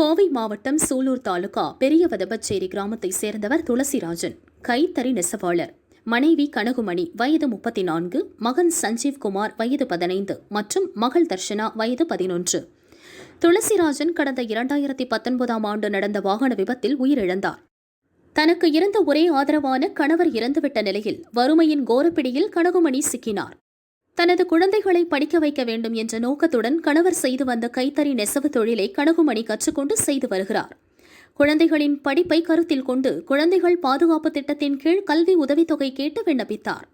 கோவை மாவட்டம் சூலூர் தாலுகா பெரியவதபச்சேரி கிராமத்தைச் சேர்ந்தவர் துளசிராஜன். கைத்தறி நெசவாளர். மனைவி கனகுமணி வயது முப்பத்தி நான்கு மகன் சஞ்சீவ் குமார் வயது பதினைந்து மற்றும் மகள் தர்ஷனா வயது பதினொன்று. துளசிராஜன் கடந்த இரண்டாயிரத்தி பத்தொன்பதாம் ஆண்டு நடந்த வாகன விபத்தில் உயிரிழந்தார். தனக்கு இருந்த ஒரே ஆதரவான கணவர் இறந்துவிட்ட நிலையில் வறுமையின் கோரப்பிடியில் கனகுமணி சிக்கினார். தனது குழந்தைகளை படிக்க வைக்க வேண்டும் என்ற நோக்கத்துடன் கணவர் செய்து வந்த கைத்தறி நெசவு தொழிலை கனகுமணி கற்றுக்கொண்டு செய்து வருகிறார். குழந்தைகளின் படிப்பை கருத்தில் கொண்டு குழந்தைகள் பாதுகாப்பு திட்டத்தின் கீழ் கல்வி உதவித்தொகை கேட்டு விண்ணப்பித்தார்.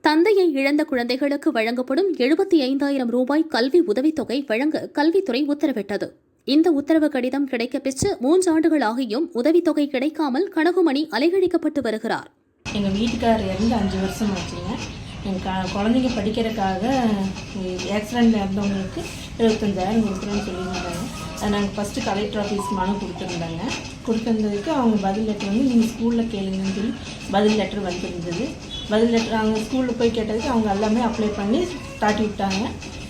தந்தையை இழந்த குழந்தைகளுக்கு வழங்கப்படும் எழுபத்தி ஐந்தாயிரம் ரூபாய் கல்வி உதவித்தொகை வழங்க கல்வித்துறை உத்தரவிட்டது. இந்த உத்தரவு கடிதம் கிடைக்க பெற்று மூன்றாண்டுகள் ஆகியும் உதவித்தொகை கிடைக்காமல் கனகுமணி அலைகழிக்கப்பட்டு வருகிறார். எங்கள் வீட்டுக்காரர் இறந்து அஞ்சு வருஷம் ஆச்சுங்க எங்கள் குழந்தைங்க படிக்கிறதுக்காக ஆக்சிடெண்ட் இறந்தவங்களுக்கு எழுபத்தஞ்சாயிரம் கொடுக்குறேன்னு சொல்லியிருந்தாங்க. அது நாங்கள் ஃபஸ்ட்டு கலெக்டர் ஆஃபீஸ் மனு கொடுத்துருந்தாங்க. கொடுத்துருந்ததுக்கு அவங்க பதில் லெட்டர் வந்து நீங்கள் ஸ்கூலில் கேளுங்கன்னு சொல்லி பதில் லெட்டர் வந்திருந்தது. பதில் லெட்டர் அவங்க ஸ்கூலில் போய் கேட்டதுக்கு அவங்க எல்லாமே அப்ளை பண்ணி தாட்டி விட்டாங்க.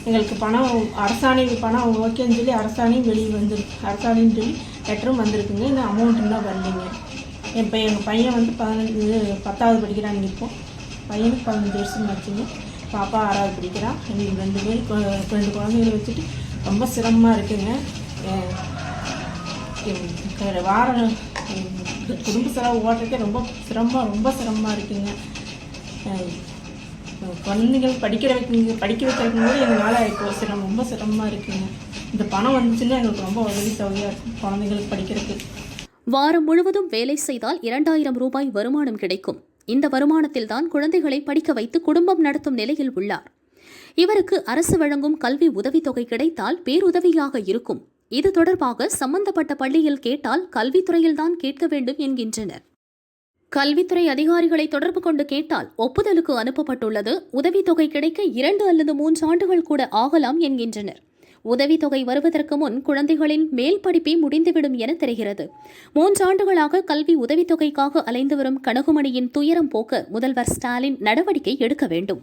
எங்களுக்கு பணம் அரசாணை பணம் ஓகேன்னு சொல்லி அரசாணையும் வெளியே வந்துருக்கு அரசாணைன்னு சொல்லி லெட்டரும் வந்திருக்குங்க. இன்னும் அமௌண்ட் இன்னும் வரலைங்க. என் பையன் எங்கள் பையன் வந்து பதினஞ்சு பத்தாவது படிக்கிறாங்க இப்போ. பையனுக்கு பதினஞ்சு வருஷம் ஆச்சுங்க பாப்பா ஆறாவது படிக்கிறான் எங்களுக்கு ரெண்டு பேர் ரெண்டு குழந்தைகளை வச்சுட்டு ரொம்ப சிரமமாக இருக்குங்க. வாரம் குடும்ப செலவு ஓட்டுறதுக்கே ரொம்ப சிரமமாக ரொம்ப சிரமமாக இருக்குங்க. குழந்தைகள் படிக்கிற வைக்க படிக்க வைக்கிறதுக்கு கூட எங்களால் இப்போ சிரமம் ரொம்ப சிரமமாக இருக்குங்க. இந்த பணம் வந்துச்சுன்னா எங்களுக்கு ரொம்ப உதவி தொகையாக இருக்கும் குழந்தைங்களுக்கு படிக்கிறதுக்கு. வாரம் முழுவதும் வேலை செய்தால் இரண்டாயிரம் ரூபாய் வருமானம் கிடைக்கும். இந்த வருமானத்தில்தான் குழந்தைகளை படிக்க வைத்து குடும்பம் நடத்தும் நிலையில் உள்ளார். இவருக்கு அரசு வழங்கும் கல்வி உதவித்தொகை கிடைத்தால் பேருதவியாக இருக்கும். இது தொடர்பாக சம்பந்தப்பட்ட பள்ளியில் கேட்டால் கல்வித்துறையில்தான் கேட்க வேண்டும் என்கின்றனர். கல்வித்துறை அதிகாரிகளை தொடர்பு கொண்டு கேட்டால் ஒப்புதலுக்கு அனுப்பப்பட்டுள்ளது. உதவித்தொகை கிடைக்க இரண்டு அல்லது மூன்று ஆண்டுகள் கூட ஆகலாம் என்கின்றனர். உதவித்தொகை வருவதற்கு முன் குழந்தைகளின் மேல் படிப்பை முடிந்துவிடும் என தெரிகிறது. மூன்றாண்டுகளாக கல்வி உதவித்தொகைக்காக அலைந்து வரும் கனகுமணியின் துயரம் போக்க முதல்வர் ஸ்டாலின் நடவடிக்கை எடுக்க வேண்டும்.